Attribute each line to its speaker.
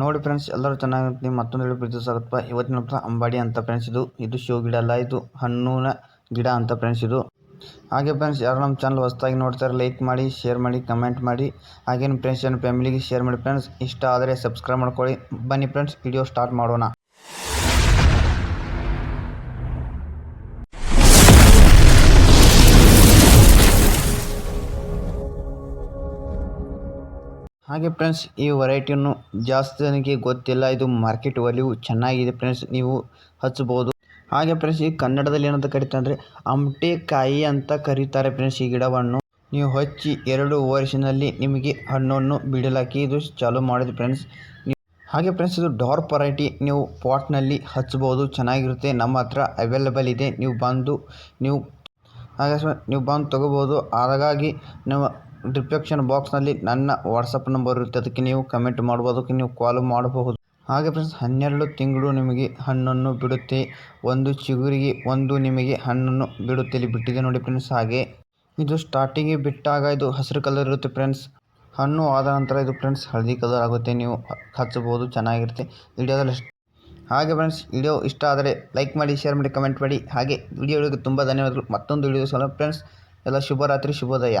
Speaker 1: ನೋಡಿ ಫ್ರೆಂಡ್ಸ್ ಎಲ್ಲರೂ ಚೆನ್ನಾಗಿರ್ತೀನಿ. ಮತ್ತೊಂದು ಹೇಳಿ ಪ್ರೀತಿ ಸ್ವಾಗತ ಇವತ್ತಿನ ಅಂಬಾಡಿ ಅಂತ ಫ್ರೆಂಡ್ಸ್ ಇದು. ಇದು ಶೋ ಗಿಡ ಅಲ್ಲ, ಇದು ಹಣ್ಣಿನ ಗಿಡ ಅಂತ ಫ್ರೆಂಡ್ಸ್ ಇದು. ಹಾಗೆ ಫ್ರೆಂಡ್ಸ್ ಯಾರು ನಮ್ಮ ಚಾನಲ್ ಹೊಸದಾಗಿ ನೋಡ್ತಾರೆ ಲೈಕ್ ಮಾಡಿ ಶೇರ್ ಮಾಡಿ ಕಮೆಂಟ್ ಮಾಡಿ. ಹಾಗೇನು ಫ್ರೆಂಡ್ಸ್ ಏನು ಫ್ಯಾಮಿಲಿಗೆ ಶೇರ್ ಮಾಡಿ ಫ್ರೆಂಡ್ಸ್ ಇಷ್ಟ ಆದರೆ ಸಬ್ಸ್ಕ್ರೈಬ್ ಮಾಡ್ಕೊಳ್ಳಿ. ಬನ್ನಿ ಫ್ರೆಂಡ್ಸ್ ವಿಡಿಯೋ ಸ್ಟಾರ್ಟ್ ಮಾಡೋಣ. ಹಾಗೆ ಫ್ರೆಂಡ್ಸ್, ಈ ವೆರೈಟಿಯನ್ನು ಜಾಸ್ತಿ ನನಗೆ ಗೊತ್ತಿಲ್ಲ. ಇದು ಮಾರ್ಕೆಟ್ ವ್ಯಾಲ್ಯೂ ಚೆನ್ನಾಗಿದೆ ಫ್ರೆಂಡ್ಸ್, ನೀವು ಹಚ್ಚಬಹುದು ಹಾಗೆ ಫ್ರೆಂಡ್ಸ್, ಈ ಕನ್ನಡದಲ್ಲಿ ಏನಂತ ಕರೀತಾರೆ ಅಂದರೆ ಅಮಟೆಕಾಯಿ ಅಂತ ಕರೀತಾರೆ ಫ್ರೆಂಡ್ಸ್ ಈ ಗಿಡವನ್ನು. ನೀವು ಹಚ್ಚಿ ಎರಡು ವರ್ಷನಲ್ಲಿ ನಿಮಗೆ ಹಣ್ಣನ್ನು ಬಿಡಲಾಕಿ ಇದು ಚಾಲೂ ಮಾಡಿದೆ ಫ್ರೆಂಡ್ಸ್. ಹಾಗೆ ಫ್ರೆಂಡ್ಸ್, ಇದು ಡಾರ್ ವೆರೈಟಿ ನೀವು ಪಾಟ್ನಲ್ಲಿ ಹಚ್ಚಬಹುದು ಚೆನ್ನಾಗಿರುತ್ತೆ. ನಮ್ಮ ಹತ್ರ ಅವೈಲೇಬಲ್ ಇದೆ. ನೀವು ಬಂದು ನೀವು ಹಾಗೆ ನೀವು ಬಂದು ತಗೋಬೋದು. ಹಾಗಾಗಿ ನೀವು ಡಿಸ್ಕ್ರಿಪ್ಷನ್ ಬಾಕ್ಸ್ನಲ್ಲಿ ನನ್ನ ವಾಟ್ಸಪ್ ನಂಬರ್ ಇರುತ್ತೆ. ಅದಕ್ಕೆ ನೀವು ಕಮೆಂಟ್ ಮಾಡ್ಬೋದು, ಅದಕ್ಕೆ ನೀವು ಕಾಲ್ ಮಾಡಬಹುದು. ಹಾಗೆ ಫ್ರೆಂಡ್ಸ್ ಹನ್ನೆರಡು ತಿಂಗಳು ನಿಮಗೆ ಹಣ್ಣನ್ನು ಬಿಡುತ್ತೆ. ಒಂದು ಚಿಗುರಿಗೆ ಒಂದು ನಿಮಗೆ ಹಣ್ಣನ್ನು ಬಿಡುತ್ತೆ ಇಲ್ಲಿ ಬಿಟ್ಟಿದೆ ನೋಡಿ ಫ್ರೆಂಡ್ಸ್ ಹಾಗೆ. ಇದು ಸ್ಟಾರ್ಟಿಂಗಿಗೆ ಬಿಟ್ಟಾಗ ಇದು ಹಸಿರು ಕಲರ್ ಇರುತ್ತೆ ಫ್ರೆಂಡ್ಸ್ ಹಣ್ಣು ಆದ ನಂತರ ಇದು ಫ್ರೆಂಡ್ಸ್ ಹಳದಿ ಕಲರ್ ಆಗುತ್ತೆ. ನೀವು ಹಚ್ಚಬಹುದು ಚೆನ್ನಾಗಿರುತ್ತೆ. ವಿಡಿಯೋದಲ್ಲಿ ಹಾಗೆ ಫ್ರೆಂಡ್ಸ್ ವಿಡಿಯೋ ಇಷ್ಟ ಆದರೆ ಲೈಕ್ ಮಾಡಿ ಶೇರ್ ಮಾಡಿ ಕಮೆಂಟ್ ಮಾಡಿ. ಹಾಗೆ, ವಿಡಿಯೋಗಳಿಗೆ ತುಂಬ ಧನ್ಯವಾದಗಳು. ಮತ್ತೊಂದು ವಿಡಿಯೋ ಸಲ ಫ್ರೆಂಡ್ಸ್ ಎಲ್ಲ ಶುಭರಾತ್ರಿ, ಶುಭೋದಯ.